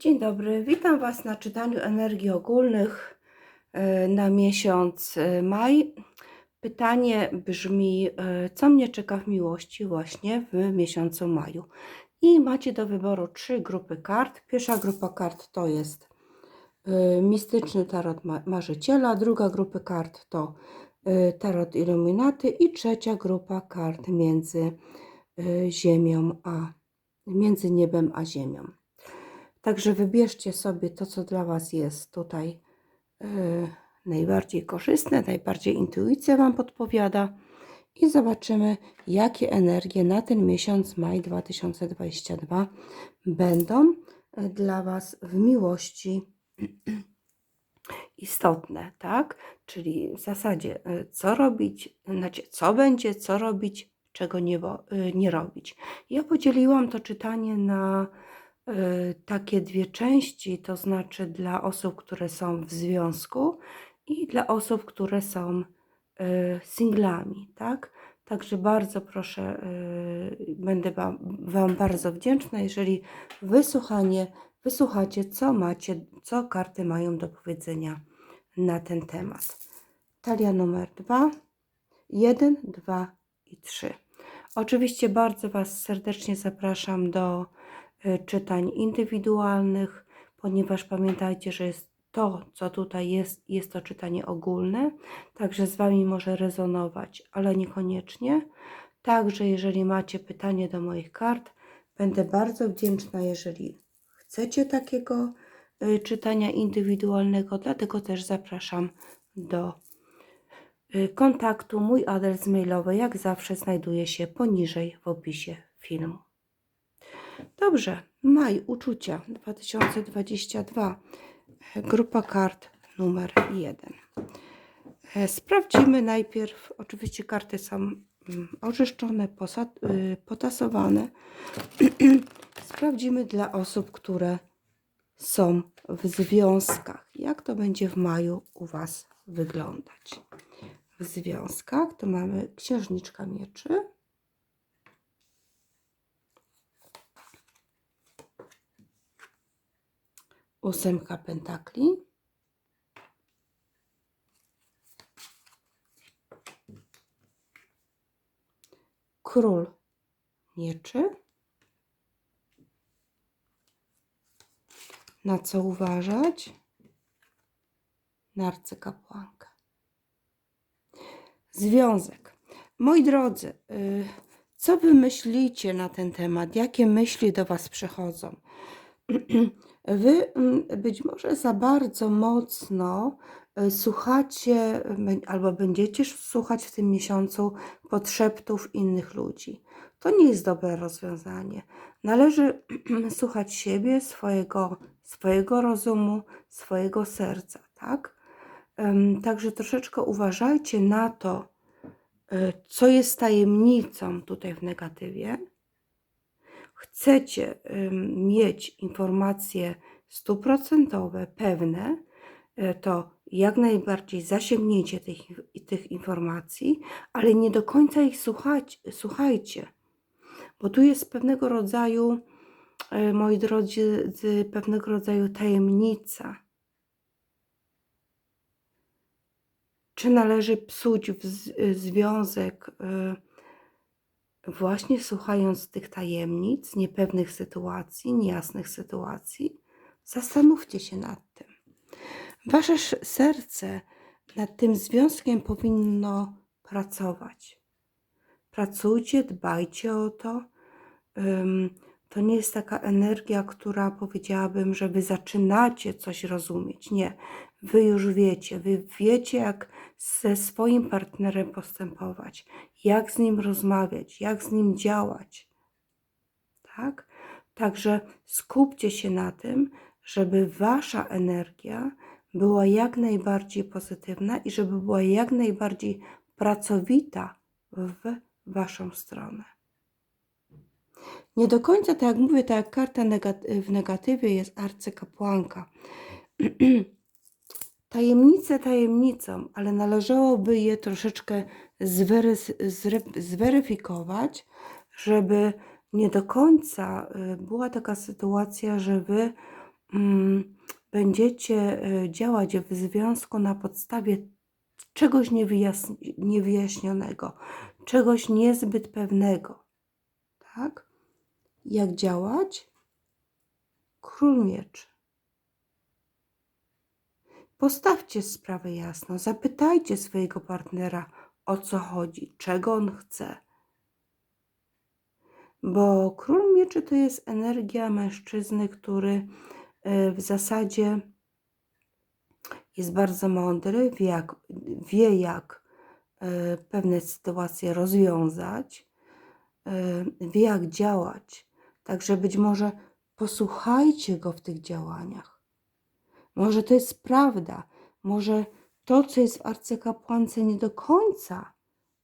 Dzień dobry, witam Was na czytaniu energii ogólnych e, na miesiąc e, maj. Pytanie brzmi, e, co mnie czeka w miłości właśnie w miesiącu maju? I macie do wyboru trzy grupy kart. Pierwsza grupa kart to jest mistyczny tarot ma- marzyciela, druga grupa kart to tarot iluminaty i trzecia grupa kart między ziemią a między niebem a ziemią. Także wybierzcie sobie to, co dla Was jest tutaj e, najbardziej korzystne, najbardziej intuicja Wam podpowiada i zobaczymy, jakie energie na ten miesiąc maj 2022 będą e, dla Was w miłości istotne, tak? Czyli w zasadzie e, co robić, znaczy co będzie, co robić, czego nie, nie robić. Ja podzieliłam to czytanie na takie dwie części, to znaczy dla osób, które są w związku i dla osób, które są e, singlami, tak? Także bardzo proszę, e, będę wam, wam bardzo wdzięczna, jeżeli wysłuchanie, wysłuchacie, co macie, co karty mają do powiedzenia na ten temat. Talia numer dwa, jeden, dwa i trzy. Oczywiście bardzo Was serdecznie zapraszam do y, czytań indywidualnych, ponieważ pamiętajcie, że jest to, co tutaj jest, jest to czytanie ogólne, także z Wami może rezonować, ale niekoniecznie. Także jeżeli macie pytanie do moich kart, będę bardzo wdzięczna, jeżeli chcecie takiego y, czytania indywidualnego, dlatego też zapraszam do y, kontaktu. Mój adres mailowy, jak zawsze, znajduje się poniżej w opisie filmu. Dobrze, maj, uczucia 2022, e, grupa kart numer 1. E, Sprawdzimy najpierw, oczywiście karty są mm, oczyszczone, y, potasowane. Sprawdzimy dla osób, które są w związkach. Jak to będzie w maju u Was wyglądać? W związkach to mamy księżniczka mieczy. Ósemka pentakli. Król mieczy. Na co uważać? Na arcykapłankę. Związek. Moi drodzy, y, co wy myślicie na ten temat? Jakie myśli do was przychodzą? Wy mm, być może za bardzo mocno y, słuchacie albo będziecie słuchać w tym miesiącu podszeptów innych ludzi. To nie jest dobre rozwiązanie. Należy słuchać siebie, swojego, swojego rozumu, swojego serca, tak? Także troszeczkę uważajcie na to, y, co jest tajemnicą tutaj w negatywie. Chcecie mieć informacje stuprocentowe, pewne, y, to jak najbardziej zasięgnięcie tych, tych informacji, ale nie do końca ich słuchać, słuchajcie, bo tu jest pewnego rodzaju, y, moi drodzy, pewnego rodzaju tajemnica. Czy należy psuć w związek y, właśnie słuchając tych tajemnic, niepewnych sytuacji, niejasnych sytuacji? Zastanówcie się nad tym. Wasze sz- serce nad tym związkiem powinno pracować. Pracujcie, dbajcie o to. To nie jest taka energia, która powiedziałabym, że wy zaczynacie coś rozumieć. Nie. Wy już wiecie, wy wiecie, jak ze swoim partnerem postępować, jak z nim rozmawiać, jak z nim działać. Tak? Także skupcie się na tym, żeby wasza energia była jak najbardziej pozytywna i żeby była jak najbardziej pracowita w waszą stronę. Nie do końca, tak jak mówię, tak jak karta w negatywie jest arcykapłanka. Tajemnice tajemnicą, ale należałoby je troszeczkę zweryfikować, żeby nie do końca y, była taka sytuacja, że wy mm, będziecie y, działać w związku na podstawie czegoś niewyjaśni- niewyjaśnionego, czegoś niezbyt pewnego. Tak? Jak działać? Król mieczy. Postawcie sprawę jasno, zapytajcie swojego partnera o co chodzi, czego on chce. Bo król mieczy to jest energia mężczyzny, który e, w zasadzie jest bardzo mądry, wie jak, wie jak e, pewne sytuacje rozwiązać, e, wie jak działać. Także być może posłuchajcie go w tych działaniach. Może to jest prawda, może to, co jest w arcykapłance, nie do końca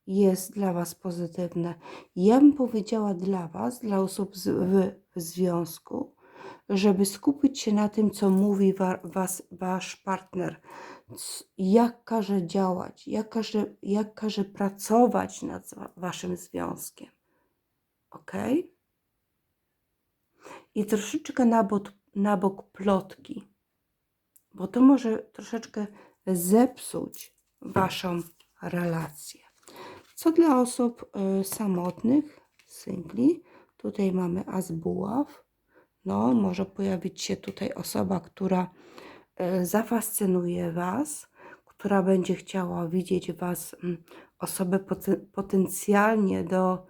jest dla Was pozytywne. Ja bym powiedziała dla Was, dla osób z, w, w związku, żeby skupić się na tym, co mówi wa, was, Wasz partner, jak każe działać, jak każe, jak każe pracować nad wa- Waszym związkiem. Ok? I troszeczkę na na bok plotki, bo to może troszeczkę zepsuć Waszą relację. Co dla osób y, samotnych, singli, tutaj mamy as buław. No, może pojawić się tutaj osoba, która y, zafascynuje Was, która będzie chciała widzieć Was, mm, osobę poten- potencjalnie do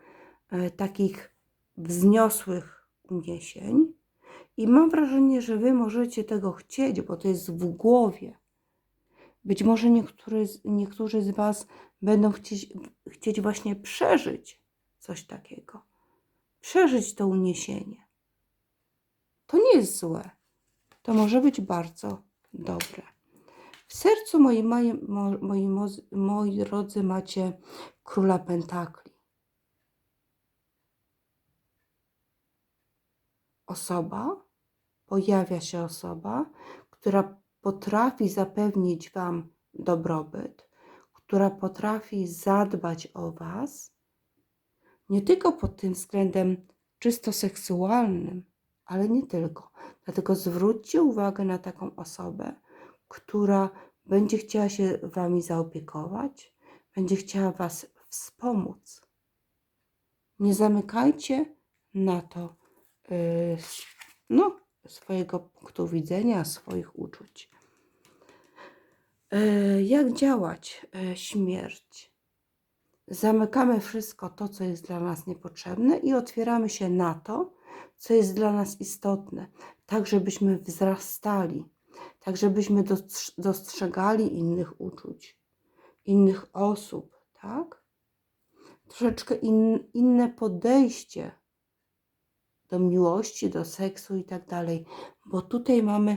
y, takich wzniosłych uniesień. I mam wrażenie, że Wy możecie tego chcieć, bo to jest w głowie. Być może niektórzy, z- niektórzy z Was będą chcieć, chcieć właśnie przeżyć coś takiego. Przeżyć to uniesienie. To nie jest złe. To może być bardzo dobre. W sercu moi, moi, mo- moi, moi drodzy macie króla pentakli. Osoba, pojawia się osoba, która potrafi zapewnić Wam dobrobyt, która potrafi zadbać o Was, nie tylko pod tym względem czysto seksualnym, ale nie tylko. Dlatego zwróćcie uwagę na taką osobę, która będzie chciała się Wami zaopiekować, będzie chciała Was wspomóc. Nie zamykajcie na to yy, no, swojego punktu widzenia, swoich uczuć. E, Jak działać? E, Śmierć. Zamykamy wszystko to, co jest dla nas niepotrzebne i otwieramy się na to, co jest dla nas istotne, tak żebyśmy wzrastali, tak żebyśmy dostrz- dostrzegali innych uczuć, innych osób, tak? Troszeczkę in, inne podejście do miłości, do seksu i tak dalej, bo tutaj mamy,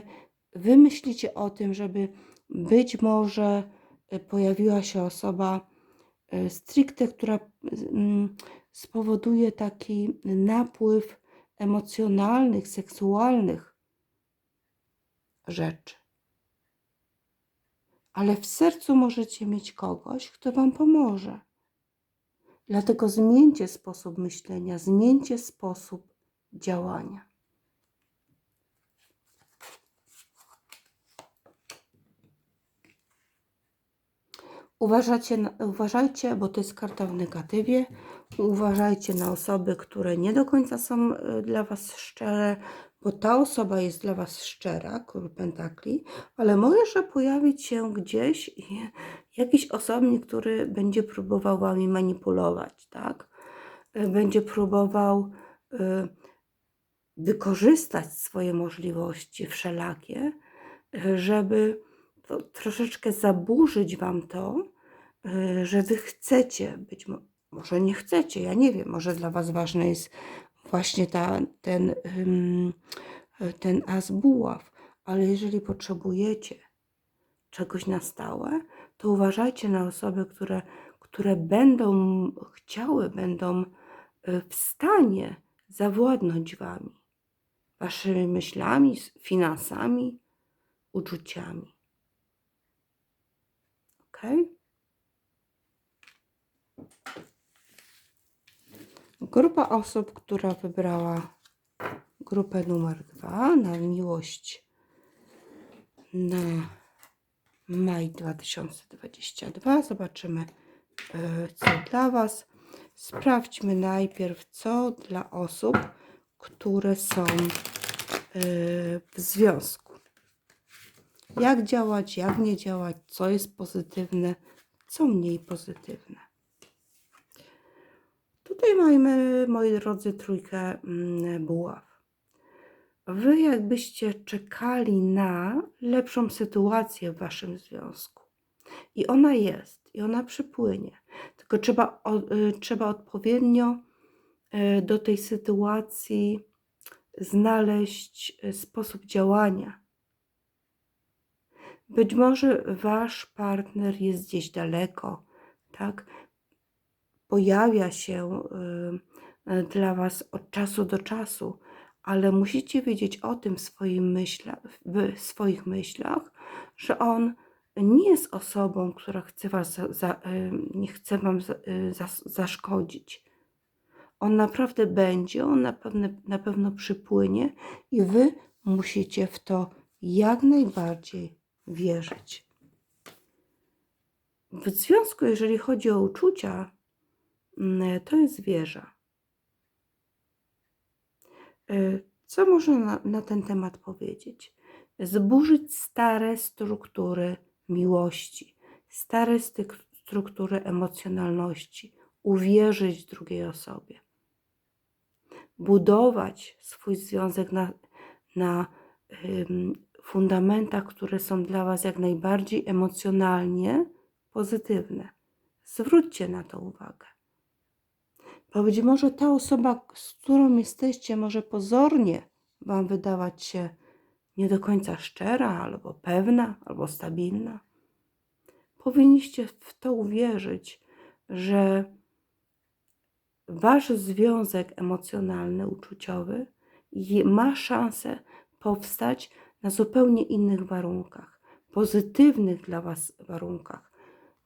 wy myślicie o tym, żeby być może e, pojawiła się osoba e, stricte, która mm, spowoduje taki napływ emocjonalnych, seksualnych rzeczy. Ale w sercu możecie mieć kogoś, kto Wam pomoże. Dlatego zmieńcie sposób myślenia, zmieńcie sposób działania. Uważajcie, uważajcie, bo to jest karta w negatywie. Uważajcie na osoby, które nie do końca są y, dla Was szczere, bo ta osoba jest dla Was szczera, król pentakli, ale może pojawić się gdzieś jakiś osobnik, który będzie próbował Wami manipulować, tak? Y, Będzie próbował y, wykorzystać swoje możliwości wszelakie, żeby to troszeczkę zaburzyć Wam to, y, że Wy chcecie, być mo- może nie chcecie, ja nie wiem, może dla Was ważny jest właśnie ta, ten, ten as buław, ale jeżeli potrzebujecie czegoś na stałe, to uważajcie na osoby, które, które będą chciały, będą y, w stanie zawładnąć Wami, Waszymi myślami, finansami, uczuciami. Grupa osób, która wybrała grupę numer dwa na miłość na maj 2022. Zobaczymy, e, co dla Was. Sprawdźmy najpierw, co dla osób, które są e, w związku. Jak działać, jak nie działać, co jest pozytywne, co mniej pozytywne. Tutaj mamy, moi drodzy, trójkę mm, buław. Wy jakbyście czekali na lepszą sytuację w waszym związku. I ona jest, i ona przypłynie. Tylko trzeba, y, trzeba odpowiednio y, do tej sytuacji znaleźć y, sposób działania. Być może wasz partner jest gdzieś daleko, tak? Pojawia się y, y, dla was od czasu do czasu, ale musicie wiedzieć o tym w, swoim myśla, w swoich myślach, że on nie jest osobą, która chce was za, za, y, nie chce wam za, zas- zaszkodzić. On naprawdę będzie, on na pewno, na pewno przypłynie i wy musicie w to jak najbardziej wierzyć. W związku, jeżeli chodzi o uczucia, mm, to jest wieża. Y, Co można na, na ten temat powiedzieć? Zburzyć stare struktury miłości, stare struktury emocjonalności, uwierzyć drugiej osobie, budować swój związek na, na fundamentach, które są dla Was jak najbardziej emocjonalnie pozytywne. Zwróćcie na to uwagę. Bo być może ta osoba, z którą jesteście, może pozornie Wam wydawać się nie do końca szczera, albo pewna, albo stabilna. Powinniście w to uwierzyć, że Wasz związek emocjonalny, uczuciowy ma szansę powstać na zupełnie innych warunkach, pozytywnych dla Was warunkach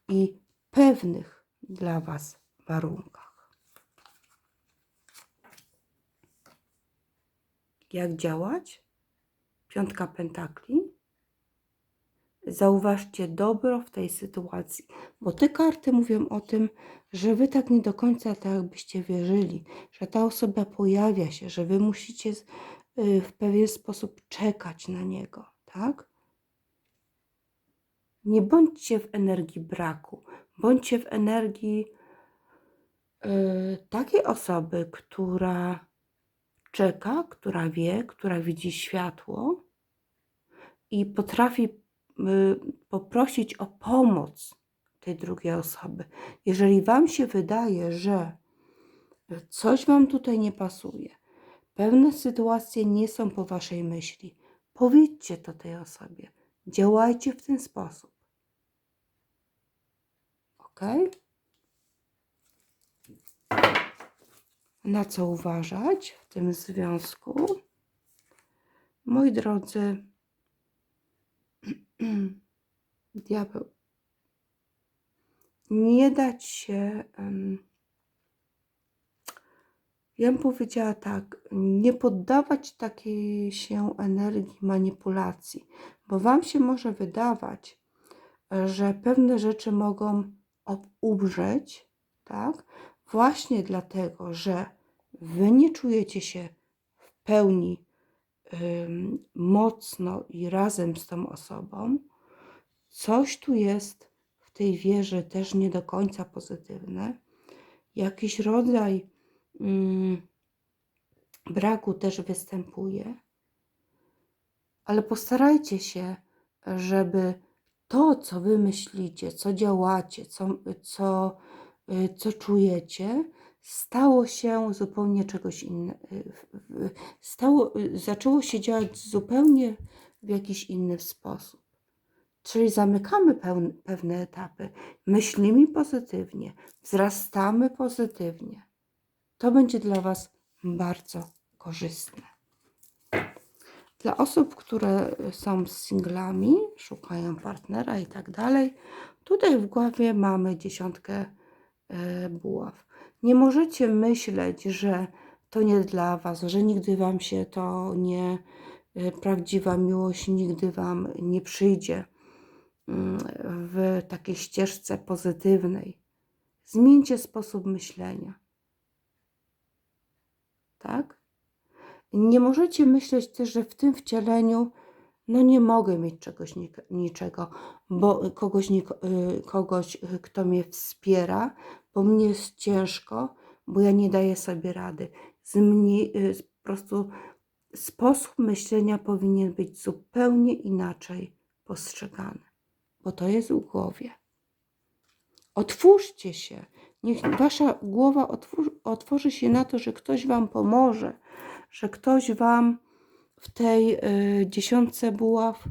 i pewnych dla Was warunkach. Jak działać? Piątka pentakli. Zauważcie dobro w tej sytuacji, bo te karty mówią o tym, że wy tak nie do końca tak jakbyście wierzyli, że ta osoba pojawia się, że wy musicie w pewien sposób czekać na niego, tak? Nie bądźcie w energii braku, bądźcie w energii y, takiej osoby, która czeka, która wie, która widzi światło i potrafi y, poprosić o pomoc tej drugiej osoby. Jeżeli Wam się wydaje, że coś Wam tutaj nie pasuje, pewne sytuacje nie są po Waszej myśli, powiedzcie to tej osobie. Działajcie w ten sposób. Ok? Na co uważać w tym związku? Moi drodzy, diabeł, nie dać się. em, Ja bym powiedziała tak, nie poddawać takiej się energii manipulacji, bo Wam się może wydawać, że pewne rzeczy mogą obumrzeć, tak? Właśnie dlatego, że Wy nie czujecie się w pełni ym, mocno i razem z tą osobą, coś tu jest w tej wierze też nie do końca pozytywne. Jakiś rodzaj braku też występuje, ale postarajcie się, żeby to, co wy myślicie, co działacie, co, co, y, co czujecie, stało się zupełnie czegoś innego. Stało, y, zaczęło się działać zupełnie w jakiś inny sposób. Czyli zamykamy pewne etapy, myślimy pozytywnie, wzrastamy pozytywnie. To będzie dla Was bardzo korzystne. Dla osób, które są singlami, szukają partnera i tak dalej, tutaj w głowie mamy dziesiątkę e, buław. Nie możecie myśleć, że to nie dla Was, że nigdy Wam się to nie, y, prawdziwa miłość nigdy Wam nie przyjdzie mm, w takiej ścieżce pozytywnej. Zmieńcie sposób myślenia. Tak? Nie możecie myśleć też, że w tym wcieleniu no nie mogę mieć czegoś ni- niczego, bo kogoś, y, kogoś, y, kto mnie wspiera, bo mnie jest ciężko, bo ja nie daję sobie rady. Y, po prostu sposób myślenia powinien być zupełnie inaczej postrzegany, bo to jest w głowie. Otwórzcie się. Niech wasza głowa otworzy się na to, że ktoś wam pomoże, że ktoś wam w tej y, dziesiątce buław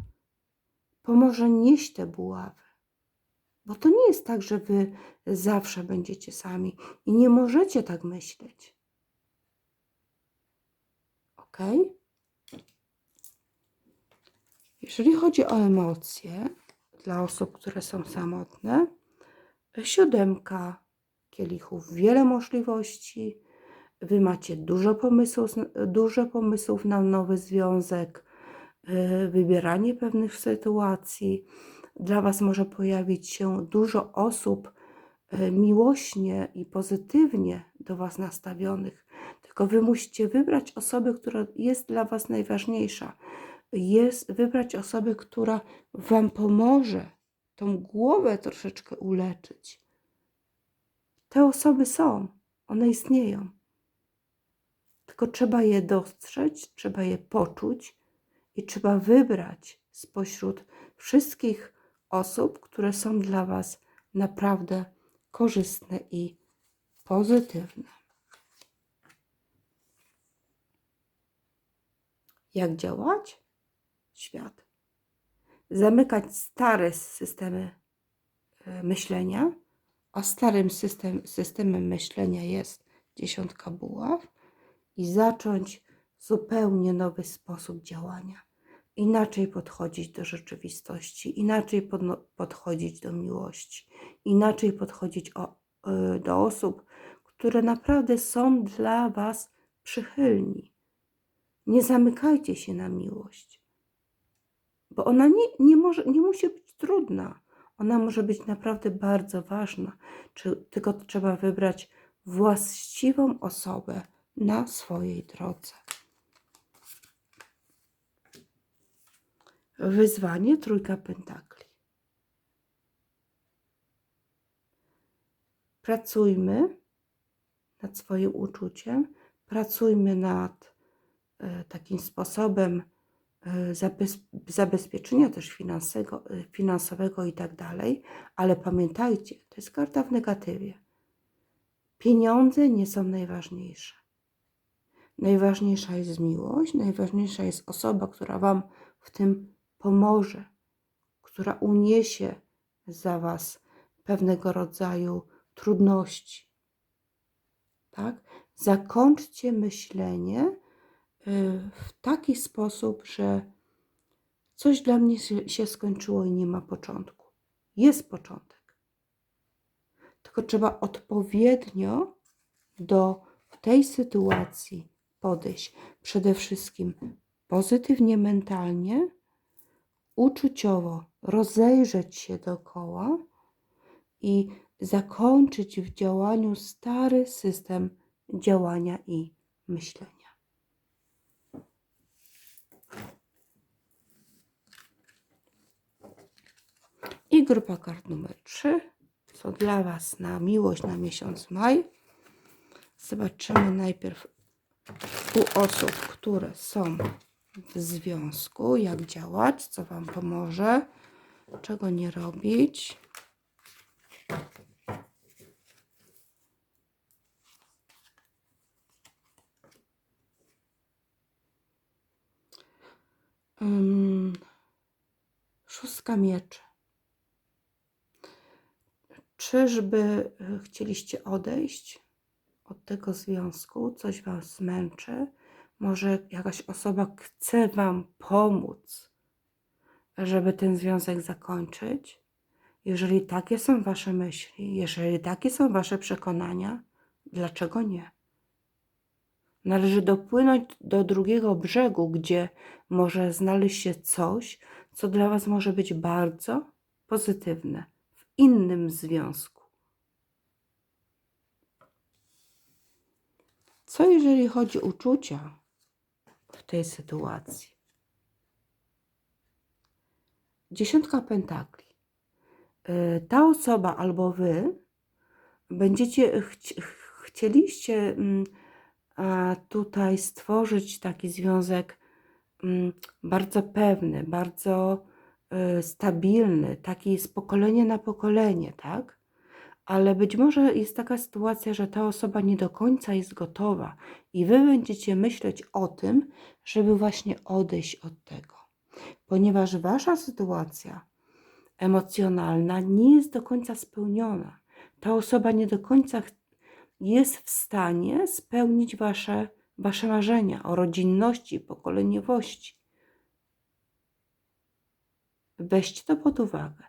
pomoże nieść te buławy. Bo to nie jest tak, że wy zawsze będziecie sami i nie możecie tak myśleć. Ok? Jeżeli chodzi o emocje dla osób, które są samotne, siódemka kielichów, wiele możliwości. Wy macie dużo pomysłów, dużo pomysłów na nowy związek, y, wybieranie pewnych sytuacji. Dla Was może pojawić się dużo osób y, miłośnie i pozytywnie do Was nastawionych. Tylko Wy musicie wybrać osobę, która jest dla Was najważniejsza. Jest wybrać osobę, która Wam pomoże tą głowę troszeczkę uleczyć. Te osoby są, one istnieją. Tylko trzeba je dostrzec, trzeba je poczuć i trzeba wybrać spośród wszystkich osób, które są dla Was naprawdę korzystne i pozytywne. Jak działać? Świat. Zamykać stare systemy e, myślenia, a starym system, systemem myślenia jest dziesiątka buław i zacząć zupełnie nowy sposób działania. Inaczej podchodzić do rzeczywistości, inaczej podchodzić do miłości, inaczej podchodzić o, y, do osób, które naprawdę są dla Was przychylni. Nie zamykajcie się na miłość, bo ona nie, nie, może, nie musi być trudna. Ona może być naprawdę bardzo ważna, czy, tylko trzeba wybrać właściwą osobę na swojej drodze. Wyzwanie trójka pentakli. Pracujmy nad swoim uczuciem, pracujmy nad e, takim sposobem zabezpieczenia też finansowego, e, finansowego i tak dalej, ale pamiętajcie, to jest karta w negatywie. Pieniądze nie są najważniejsze. Najważniejsza jest miłość, najważniejsza jest osoba, która Wam w tym pomoże, która uniesie za Was pewnego rodzaju trudności. Tak? Zakończcie myślenie w taki sposób, że coś dla mnie się- się skończyło i nie ma początku. Jest początek. Tylko trzeba odpowiednio do tej sytuacji podejść. Przede wszystkim pozytywnie mentalnie, uczuciowo rozejrzeć się dookoła i zakończyć w działaniu stary system działania i myślenia. I grupa kart numer 3, co dla Was na miłość na miesiąc maj. Zobaczymy najpierw u osób, które są w związku, jak działać, co Wam pomoże, czego nie robić. Ym, Szóstka mieczy. Czyżby y, chcieliście odejść od tego związku? Coś Was zmęczy? Może jakaś osoba chce Wam pomóc, żeby ten związek zakończyć? Jeżeli takie są Wasze myśli, jeżeli takie są Wasze przekonania, dlaczego nie? Należy dopłynąć do drugiego brzegu, gdzie może znaleźć się coś, co dla Was może być bardzo pozytywne innym związku. Co jeżeli chodzi o uczucia w tej sytuacji? Dziesiątka pentakli. Y, Ta osoba albo wy będziecie chci- chcieliście mm, tutaj stworzyć taki związek mm, bardzo pewny, bardzo stabilny, taki z pokolenia na pokolenie, tak? Ale być może jest taka sytuacja, że ta osoba nie do końca jest gotowa i wy będziecie myśleć o tym, żeby właśnie odejść od tego, ponieważ wasza sytuacja emocjonalna nie jest do końca spełniona. Ta osoba nie do końca jest w stanie spełnić wasze, wasze marzenia o rodzinności, pokoleniowości. Weźcie to pod uwagę.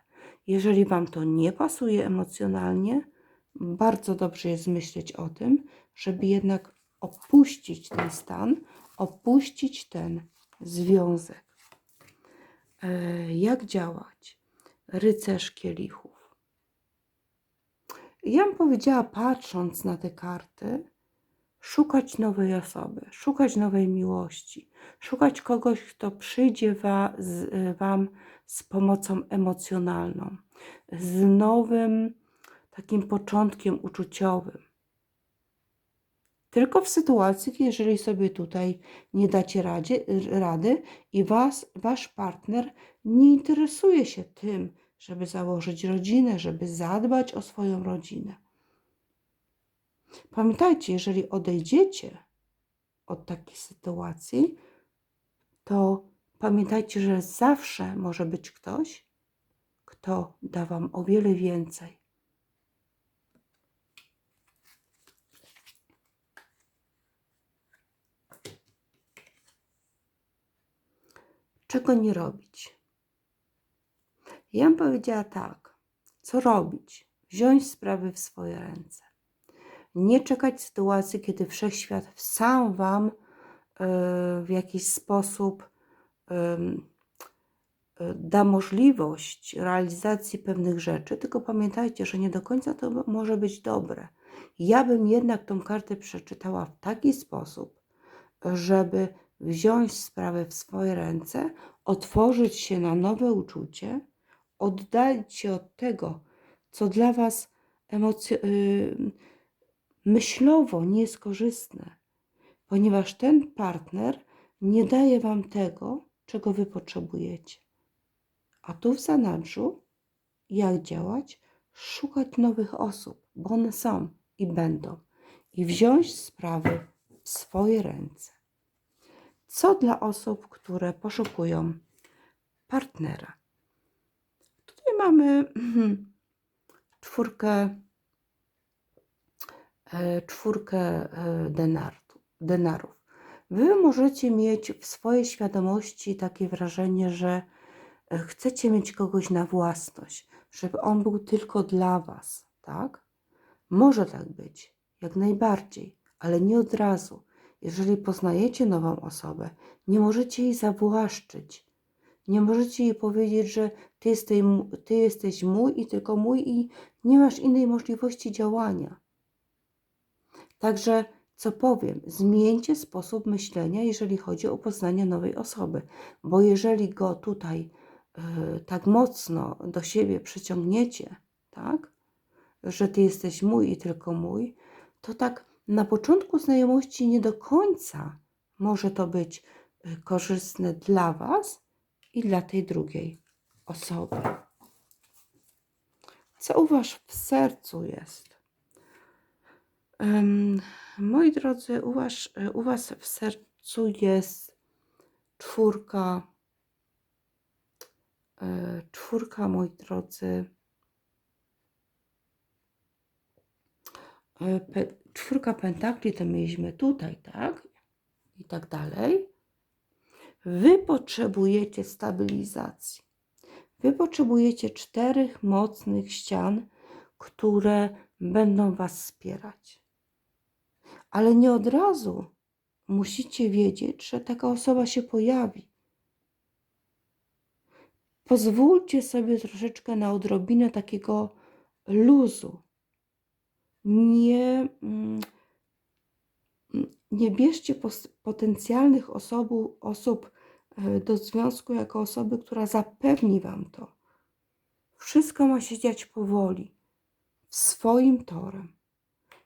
Jeżeli Wam to nie pasuje emocjonalnie, bardzo dobrze jest myśleć o tym, żeby jednak opuścić ten stan, opuścić ten związek. E, Jak działać? Rycerz kielichów. Ja bym powiedziała, patrząc na te karty, szukać nowej osoby, szukać nowej miłości, szukać kogoś, kto przyjdzie wa, z, y, Wam z pomocą emocjonalną, z nowym takim początkiem uczuciowym. Tylko w sytuacji, jeżeli sobie tutaj nie dacie radzie, rady i was, wasz partner nie interesuje się tym, żeby założyć rodzinę, żeby zadbać o swoją rodzinę. Pamiętajcie, jeżeli odejdziecie od takiej sytuacji, to pamiętajcie, że zawsze może być ktoś, kto da Wam o wiele więcej. Czego nie robić? Ja bym powiedziała tak, co robić? Wziąć sprawy w swoje ręce nie czekać sytuacji, kiedy wszechświat sam Wam y, w jakiś sposób y, da możliwość realizacji pewnych rzeczy, tylko pamiętajcie, że nie do końca to może być dobre. Ja bym jednak tą kartę przeczytała w taki sposób, żeby wziąć sprawę w swoje ręce, otworzyć się na nowe uczucie, oddalić się od tego, co dla Was emocjo- y, myślowo nie jest korzystne, ponieważ ten partner nie daje Wam tego, czego Wy potrzebujecie. A tu w zanadrzu, jak działać? Szukać nowych osób, bo one są i będą, i wziąć sprawy w swoje ręce. Co dla osób, które poszukują partnera? Tutaj mamy czwórkę czwórkę e, denarów. Wy możecie mieć w swojej świadomości takie wrażenie, że e, chcecie mieć kogoś na własność, żeby on był tylko dla Was, tak? Może tak być, jak najbardziej, ale nie od razu. Jeżeli poznajecie nową osobę, nie możecie jej zawłaszczyć. Nie możecie jej powiedzieć, że ty jesteś, ty jesteś mój i tylko mój i nie masz innej możliwości działania. Także, co powiem, zmieńcie sposób myślenia, jeżeli chodzi o poznanie nowej osoby, bo jeżeli go tutaj e, tak mocno do siebie przyciągniecie, tak, że ty jesteś mój i tylko mój, to tak na początku znajomości nie do końca może to być e, korzystne dla was i dla tej drugiej osoby. Co u was w sercu jest? Moi drodzy, u was, u was w sercu jest czwórka, e, czwórka, moi drodzy, e, czwórka pentakli to mieliśmy tutaj, tak? I tak dalej. Wy potrzebujecie stabilizacji. Wy potrzebujecie czterech mocnych ścian, które będą Was wspierać. Ale nie od razu musicie wiedzieć, że taka osoba się pojawi. Pozwólcie sobie troszeczkę na odrobinę takiego luzu. Nie, mm, nie bierzcie potencjalnych osobu, osób e, do związku jako osoby, która zapewni Wam to. Wszystko ma się dziać powoli, swoim torem.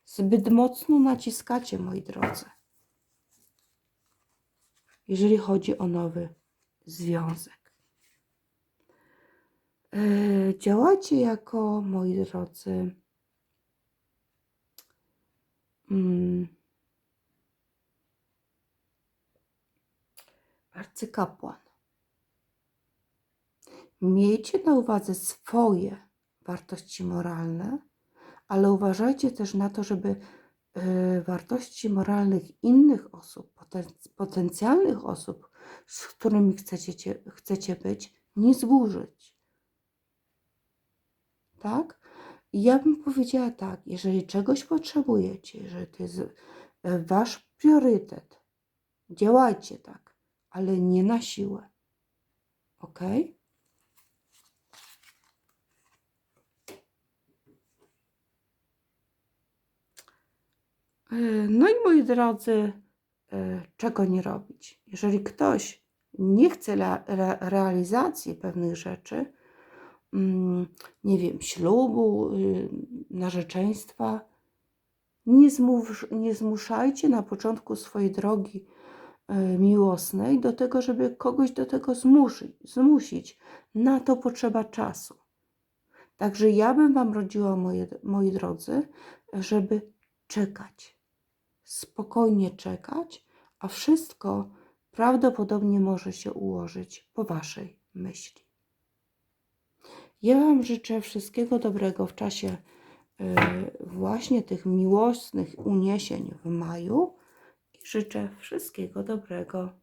Zbyt mocno naciskacie, moi drodzy, jeżeli chodzi o nowy związek. E, Działajcie jako, moi drodzy, mm, arcykapłan. Miejcie na uwadze swoje wartości moralne, ale uważajcie też na to, żeby e, wartości moralnych innych osób, poten- potencjalnych osób, z którymi chcecie, chcecie być, nie zburzyć. Tak? I ja bym powiedziała tak, jeżeli czegoś potrzebujecie, jeżeli to jest e, wasz priorytet, działajcie tak, ale nie na siłę. Ok? No i moi drodzy, e, czego nie robić? Jeżeli ktoś nie chce re- re- realizacji pewnych rzeczy, mm, nie wiem, ślubu, y, narzeczeństwa, nie, zmus, nie zmuszajcie na początku swojej drogi e, miłosnej do tego, żeby kogoś do tego zmusić. Na to potrzeba czasu. Także ja bym Wam radziła, moje, moi drodzy, żeby czekać. Spokojnie czekać, a wszystko prawdopodobnie może się ułożyć po Waszej myśli. Ja Wam życzę wszystkiego dobrego w czasie e, właśnie tych miłosnych uniesień w maju i życzę wszystkiego dobrego